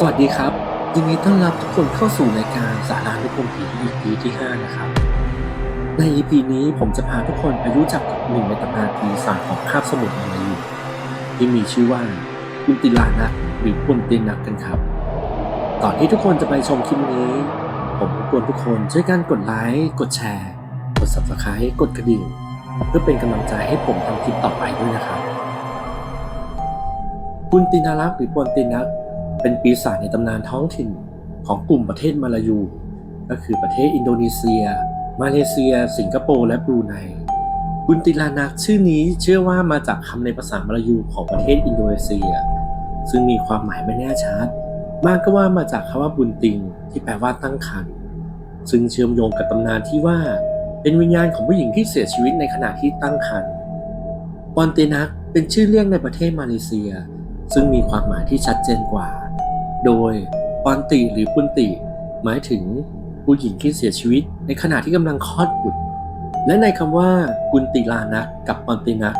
สวัสดีครับ ยินดีต้อนรับทุกคนเข้าสู่รายการสารานุกรมผี EP ที่ 5 นะครับ ใน EP นี้ผมจะพาทุกคนไปรู้จักกับหนึ่งในตำนานปีศาจของคาบสมุทรมาลายูที่มีชื่อว่ากุนติลานะหรือกุนเตนักกันครับ ก่อนที่ทุกคนจะไปชมคลิปนี้ ผมรบกวนทุกคนช่วยกันกดไลค์กดแชร์ กด subscribe กดกระดิ่ง เพื่อเป็นกำลังใจให้ผมทำคลิปต่อไปด้วยนะครับกุนตินารักหรือปวนตินัก เป็นปีศาจในตำนานท้องถิ่นของกลุ่มประเทศมาลายู ก็คือประเทศอินโดนีเซีย มาเลเซีย สิงคโปร์และบรูไนบุนติลานักชื่อนี้เชื่อว่ามาจากคำในภาษามาลายูของประเทศอินโดนีเซีย ซึ่งมีความหมายไม่แน่ชัด มากก็ว่ามาจากคำว่าบุญติง ที่แปลว่าตั้งครรภ์ซึ่งเชื่อมโยงกับตำนานที่ว่า เป็นวิญญาณของผู้หญิงที่เสียชีวิตในขณะที่ตั้งครรภ์ปอนเตนักเป็นชื่อเรียกในประเทศมาเลเซีย ซึ่งมีความหมายที่ชัดเจนกว่า โดยปอนติหรือปุนติ หมายถึงผู้หญิงที่เสียชีวิต ในขณะที่กำลังคลอดบุตร และในคำว่ากุนติลานักกับปอนตินัก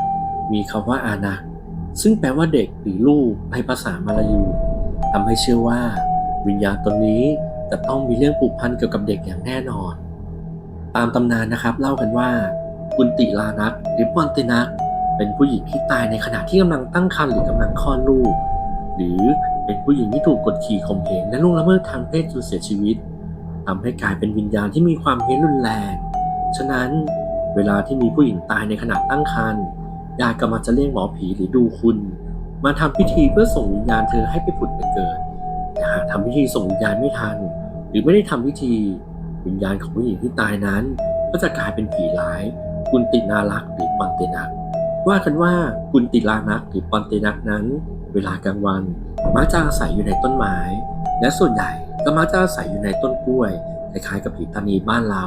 มีคำว่าอานักซึ่งแปลว่าเด็กหรือลูกในภาษามาลายูทำให้เชื่อว่า วิญญาณตนนี้จะต้องมีเรื่องผูกพันเกี่ยวกับเด็กอย่างแน่นอน ตามตำนานนะครับเล่ากันว่ากุนติลานักหรือปอนตินักเป็นผู้หญิงที่ตายในขณะที่กำลังตั้งครรภ์หรือกำลังคลอดลูก หรือ เป็นผู้หญิงที่ถูกกดขี่ข่มเหงและล่วงละเมิดทางเพศจนเสียชีวิตทำให้กลายเป็นวิญญาณที่มีความเฮี้ยนรุนแรง ฉะนั้นเวลาที่มีผู้หญิงตายในขณะตั้งครรภ์ญาติก็มักจะเรียกหมอผีหรือดูคุณ มาทำพิธีเพื่อส่งวิญญาณเธอให้ไปผุดไปเกิดแต่หากทำพิธีส่งวิญญาณไม่ทัน หรือไม่ได้ทำพิธี วิญญาณของผู้หญิงที่ตายนั้น ก็จะกลายเป็นผีร้ายกุนตินารักษ์หรือปอนเตนักว่ากันว่ากุนติลานักหรือปอนเตนักนั้น เวลากลางวัน มักจะอาศัยอยู่ในต้นไม้ และส่วนใหญ่ก็มักจะอาศัยอยู่ในต้นกล้วยคล้ายๆกับผีตานีบ้านเรา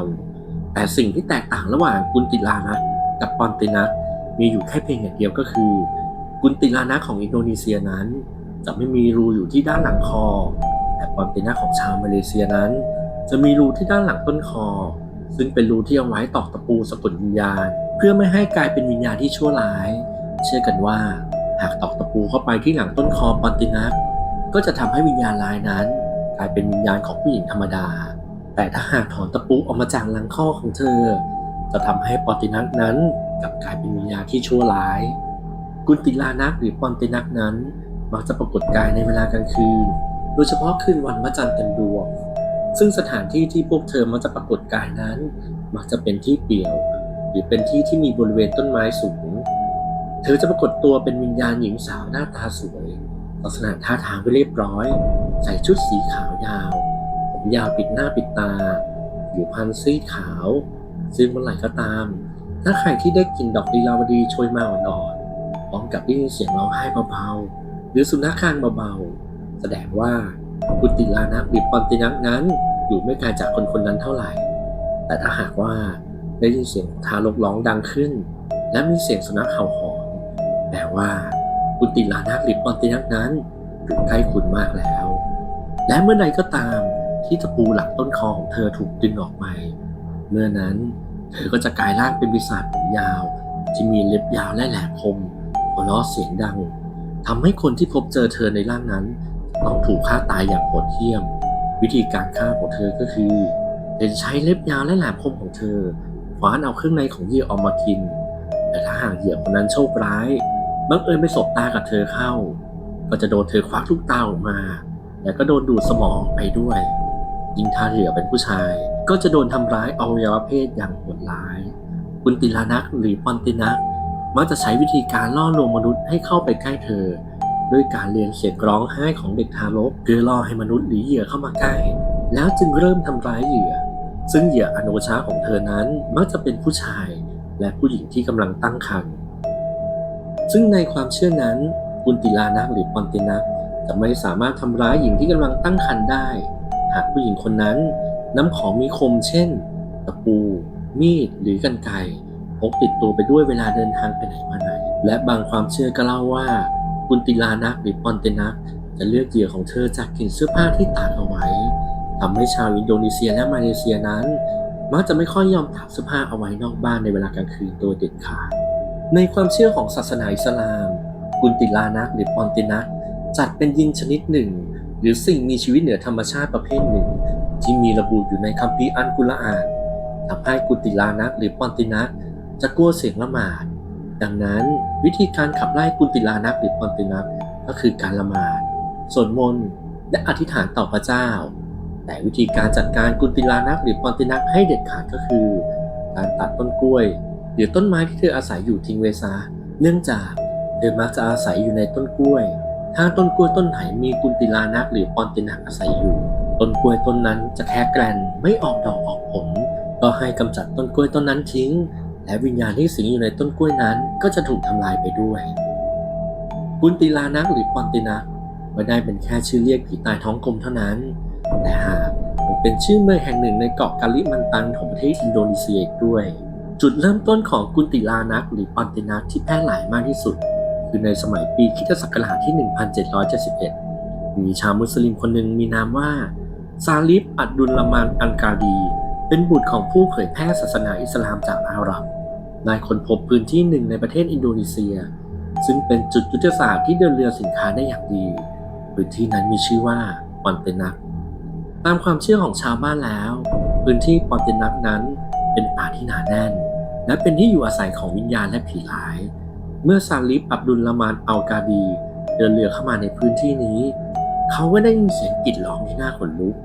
แต่สิ่งที่แตกต่างระหว่างกุนติลานักกับปอนเตนักมีอยู่แค่เพียงอย่างเดียวก็คือ กุนติลานักของอินโดนีเซียนั้น จะไม่มีรูอยู่ที่ด้านหลังคอ แต่ปอนเตนักของชาวมาเลเซียนั้น จะมีรูที่ด้านหลังต้นคอ ซึ่งเป็นรูที่เอาไว้ตอกตะปูสะกดวิญญาณ เพื่อไม่ให้กลายเป็นวิญญาณที่ชั่วร้าย เชื่อกันว่า หากตอกตะปูเข้าไปที่หลังต้นคอปอนตินัก ก็จะทำให้วิญญาณร้ายนั้น กลายเป็นวิญญาณของผู้หญิงธรรมดา แต่ถ้าหากถอนตะปูออกมาจากหลังข้อของเธอ จะทำให้ปอนตินักนั้นกลับกลายเป็นวิญญาณที่ชั่วร้าย กุนติลานักหรือปอนตินักนั้น มักจะปรากฏกายในเวลากลางคืน โดยเฉพาะคืนวันพระจันทร์เต็มดวงซึ่งสถานที่ที่พวกเธอมักจะปรากฏกายนั้น มักจะเป็นที่เปี่ยว หรือเป็นที่ที่มีบริเวณต้นไม้สูง เธอจะปรากฏตัวเป็นวิญญาณหญิงสาวหน้าตาสวย ลักษณะท่าทางไม่เรียบร้อย ใส่ชุดสีขาวยาว ผมยาวปิดหน้าปิดตาผิวพรรณซีดขาว ซึ่งเมื่อไหร่ก็ตาม ถ้าใครที่ได้กลิ่นดอกลีลาวดีโชยมาอ่อนๆพร้อมกับได้ยินเสียงร้องไห้เบาๆ หรือสุนัขคางเบาๆ แสดงว่ากุติลานักหรือปอนตินักนั้นอยู่ไม่ไกลจากคนคนนั้นเท่าไหร่ แต่ถ้าหากว่าได้ยินเสียงทารกร้องดังขึ้น และมีเสียงสุนัขเห่าหอน แปลว่ากุติลานักหรือปอนตินักนั้นอยู่ใกล้คุณมากแล้ว และเมื่อใดก็ตามที่ตะปูหลังต้นคอของเธอถูกดึงออกไป เมื่อนั้นเธอก็จะกลายร่างเป็นปีศาจผมยาว ที่มีเล็บยาวและแหลมคมหัวเราะเสียงดังทำให้คนที่พบเจอเธอในร่างนั้น ต้องถูกฆ่าตายอย่างโหดเหี้ยม วิธีการฆ่าของเธอก็คือเธอจะใช้เล็บยาวและแหลมคมของเธอคว้านเอาเครื่องในของเหยื่อออกมากิน แต่ถ้าหากเหยื่อคนนั้นโชคร้าย บังเอิญไปสบตากับเธอเข้า ก็จะโดนเธอควักทุกตาออกมา และก็โดนดูดสมองไปด้วย ยิ่งถ้าเหยื่อเป็นผู้ชาย ก็จะโดนทำร้ายอวัยวะเพศอย่างโหดร้ายกุนติลานักหรือปอนตินักมักจะใช้วิธีการล่อลวงมนุษย์ให้เข้าไปใกล้เธอ ด้วยการเรียนเสียงร้องไห้ของเด็กทารกเพื่อล่อให้มนุษย์หรือเหยื่อเข้ามาใกล้ แล้วจึงเริ่มทำร้ายเหยื่อ ซึ่งเหยื่ออโนชาของเธอนั้นมักจะเป็นผู้ชาย และผู้หญิงที่กำลังตั้งครรภ์ ซึ่งในความเชื่อนั้นกุนติลานักหรือปอนตินักจะไม่สามารถทำร้ายหญิงที่กำลังตั้งครรภ์ได้ หากผู้หญิงคนนั้นนำของมีคมเช่น ตะปู มีด หรือกรรไกพกติดตัวไปด้วยเวลาเดินทางไปไหนมาไหน และบางความเชื่อก็เล่าว่ากุนติลานักหรือปอนเตนักจะเลือกเหยื่อของเธอจากกลิ่นเสื้อผ้าที่ตากเอาไว้ทำให้ชาวอินโดนีเซียและมาเลเซียนั้น มักจะไม่ค่อยยอมตากเสื้อผ้าเอาไว้นอกบ้านในเวลากลางคืนโดยเด็ดขาด ในความเชื่อของศาสนาอิสลาม กุนติลานักหรือปอนตินักจัดเป็นยินชนิดหนึ่ง หรือสิ่งมีชีวิตเหนือธรรมชาติประเภทหนึ่ง ที่มีระบุอยู่ในคัมภีร์อันกุรอานทำให้กุนติลานักหรือปอนตินักจะกลัวเสียงละหมาด ดังนั้นวิธีการขับไล่กุนติลานักหรือปอนตินักก็คือการละหมาดสวดมนต์และอธิษฐานต่อพระเจ้า แต่วิธีการจัดการกุนติลานักหรือปอนตินักให้เด็ดขาดก็คือ การตัดต้นกล้วย หรือต้นไม้ที่เธออาศัยอยู่ทิ้งไว้ซะเนื่องจากเธอมักจะอาศัยอยู่ในต้นกล้วย ถ้าต้นกล้วยต้นไหนมีกุนติลานักหรือปอนตินักอาศัยอยู่ ต้นกล้วยต้นนั้นจะแค่แกรนไม่ออกดอกออกผล ก็ให้กำจัดต้นกล้วยต้นนั้นทิ้ง และวิญญาณที่สิงอยู่ในต้นกล้วยนั้นก็จะถูกทำลายไปด้วย กุนติลานักหรือปอนตินักไม่ได้เป็นแค่ชื่อเรียกผีตายท้องกลมเท่านั้น แต่หากเป็นชื่อเมืองแห่งหนึ่งในเกาะกาลิมันตันของประเทศอินโดนีเซียอีกด้วย จุดเริ่มต้นของกุนติลานักหรือปอนตินักที่แพร่หลายมากที่สุด คือในสมัยปีคริสตศักราชที่ 1771 มีชาวมุสลิมคนหนึ่งมีนามว่า ซาลิฟอัดดุลละมานอันกาดี เป็นบุตรของผู้เผยแพร่ศาสนาอิสลามจากอาหรับได้ค้นพบพื้นที่หนึ่งในประเทศอินโดนีเซีย ซึ่งเป็นจุดยุทธศาสตร์ที่เดินเรือสินค้าได้อย่างดี พื้นที่นั้นมีชื่อว่าปอนเตนัก ตามความเชื่อของชาวบ้านแล้ว พื้นที่ปอนเตนักนั้นเป็นป่าที่หนาแน่น และเป็นที่อยู่อาศัยของวิญญาณและผีร้าย เมื่อซาลิฟอับดุลละมานอัลกาดี เดินเรือเข้ามาในพื้นที่นี้ เขาก็ได้ยินเสียงกรีดร้องที่น่าขนลุก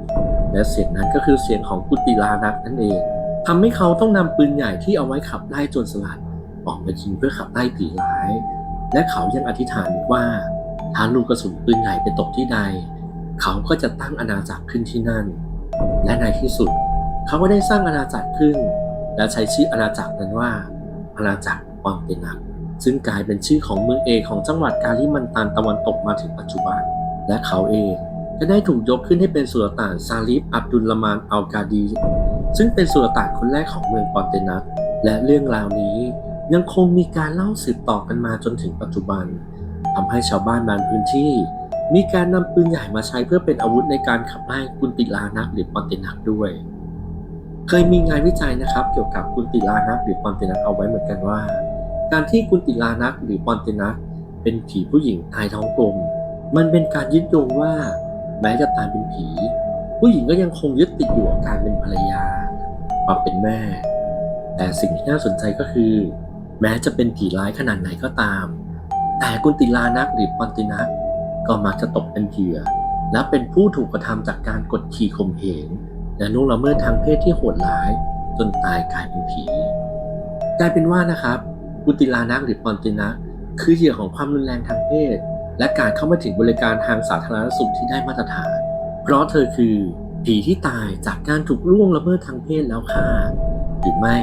และเสียงนั้นก็คือเสียงของกุติลานักนั่นเองทำให้เขาต้องนำปืนใหญ่ที่เอาไว้ขับไล่โจรสลัด ออกมายิงเพื่อขับไล่ผีร้าย และเขายังอธิษฐานว่าถ้าลูกกระสุนปืนใหญ่ไปตกที่ใด เขาก็จะตั้งอาณาจักรขึ้นที่นั่น และในที่สุด เขาก็ได้สร้างอาณาจักรขึ้น และใช้ชื่ออาณาจักรนั้นว่า อาณาจักรปอนเตนัก ซึ่งกลายเป็นชื่อของเมืองเอกของจังหวัดกาลิมันตันตะวันตกมาถึงปัจจุบัน และเขาเองก็ได้ถูกยกขึ้นให้เป็นสุลต่านซาลิฟอับดุลละมานอัลกาดี ซึ่งเป็นสุลต่านคนแรกของเมืองปอนเตนักและเรื่องราวนี้ยังคงมีการเล่าสืบต่อกันมาจนถึงปัจจุบันทำให้ชาวบ้านบางพื้นที่ มีการนำปืนใหญ่มาใช้เพื่อเป็นอาวุธในการขับไล่กุนติลานักหรือปอนเตนักด้วย เคยมีงานวิจัยนะครับ เกี่ยวกับกุนติลานักหรือปอนเตนักเอาไว้เหมือนกันว่า การที่กุนติลานักหรือปอนเตนักเป็นผีผู้หญิงตายท้องกลม มันเป็นการยึดโยงว่าแม้จะตายเป็นผี ผู้หญิงก็ยังคงยึดติดอยู่กับการเป็นภรรยาความเป็นแม่ แต่สิ่งที่น่าสนใจก็คือ แม้จะเป็นผีร้ายขนาดไหนก็ตาม แต่กุนติลานักหรือปอนตินักก็มักจะตกเป็นเหยื่อและเป็นผู้ถูกกระทำจากการกดขี่ข่มเหง และล่วงละเมิดทางเพศที่โหดร้าย จนตายกลายเป็นผีกลายเป็นว่านะครับกุติลานักหรือปอนตินักคือเหยื่อของความรุนแรงทางเพศ และการเข้ามาถึงบริการทางสาธารณสุขที่ได้มาตรฐาน เพราะเธอคือ ผีที่ตายจากการถูกล่วงละเมิดทางเพศแล้วฆ่าหรือไม่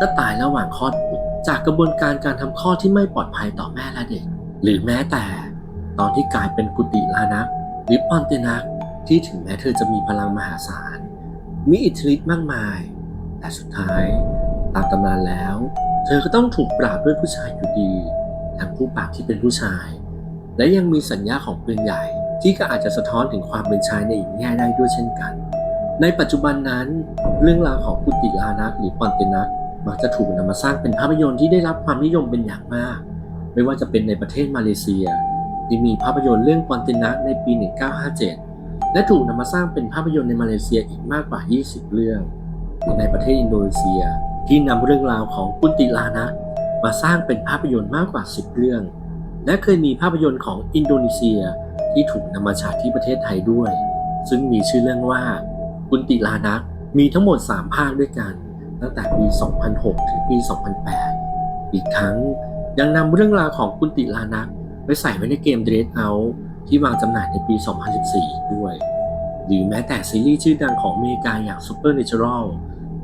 ก็ตายระหว่างคลอดบุตรจากกระบวนการการทำคลอดที่ไม่ปลอดภัยต่อแม่และเด็ก หรือแม้แต่ ตอนที่กลายเป็นกุติลานักหรือปอนเตนักที่ถึงแม้เธอจะมีพลังมหาศาล มีอิทธิฤทธิ์มากมาย แต่สุดท้ายตามตำนานแล้ว เธอก็ต้องถูกปราบด้วยผู้ชายอยู่ดี ทั้งผู้ปราบที่เป็นผู้ชาย และยังมีสัญญาของปืนใหญ่ ที่ก็อาจจะสะท้อนถึงความเป็นชายในอีกแง่ได้ด้วยเช่นกัน ในปัจจุบันนั้น เรื่องราวของกุติลานักหรือปอนเตนักมักจะถูกนำมาสร้างเป็นภาพยนตร์ที่ได้รับความนิยมเป็นอย่างมาก ไม่ว่าจะเป็นในประเทศมาเลเซียที่มีภาพยนตร์เรื่องปอนเตนักในปี 1957 และถูกนำมาสร้างเป็นภาพยนตร์ในมาเลเซียอีกมากกว่า 20 เรื่อง ในประเทศอินโดนีเซียที่นำเรื่องราวของกุนติลานักมาสร้างเป็นภาพยนตร์มากกว่า 10 เรื่อง และเคยมีภาพยนตร์ของอินโดนีเซียที่ถูกนำมาฉายที่ประเทศไทยด้วย ซึ่งมีชื่อเรื่องว่ากุนติลานักมีทั้งหมด 3 ภาคด้วยกัน ตั้งแต่ปี 2006 ถึงปี 2008 อีกทั้งยังนำเรื่องราวของกุนติลานักไปใส่ไว้ในเกม Dread Out ที่วางจำหน่ายในปี 2014อีกด้วย หรือแม้แต่ซีรีส์ชื่อดังของอเมริกาอย่าง Supernatural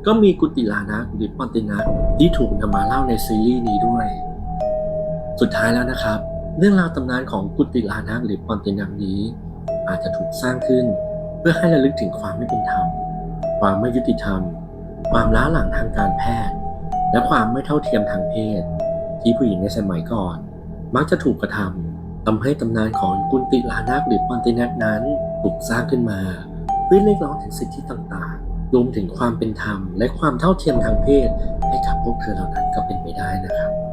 ก็มีกุติลานักหรือปอนตินักที่ถูกนำมาเล่าในซีรีส์นี้ด้วย สุดท้ายแล้วนะครับ เรื่องราวตำนานของกุติลานักหรือปอนตินักนี้ อาจจะถูกสร้างขึ้น เพื่อให้ระลึกถึงความไม่เป็นธรรม ความไม่ยุติธรรม ความล้าหลังทางการแพทย์ และความไม่เท่าเทียมทางเพศ ที่ผู้หญิงในสมัยก่อน มักจะถูกกระทำ ทำให้ตำนานของกุนติลานาคหรือปอนตินักนั้นถูกสร้างขึ้นมาเพื่อเรียกร้องถึงสิทธิต่างๆ รวมถึงความเป็นธรรม และความเท่าเทียมทางเพศ ให้กับพวกเธอเหล่านั้นก็เป็นไปได้นะครับ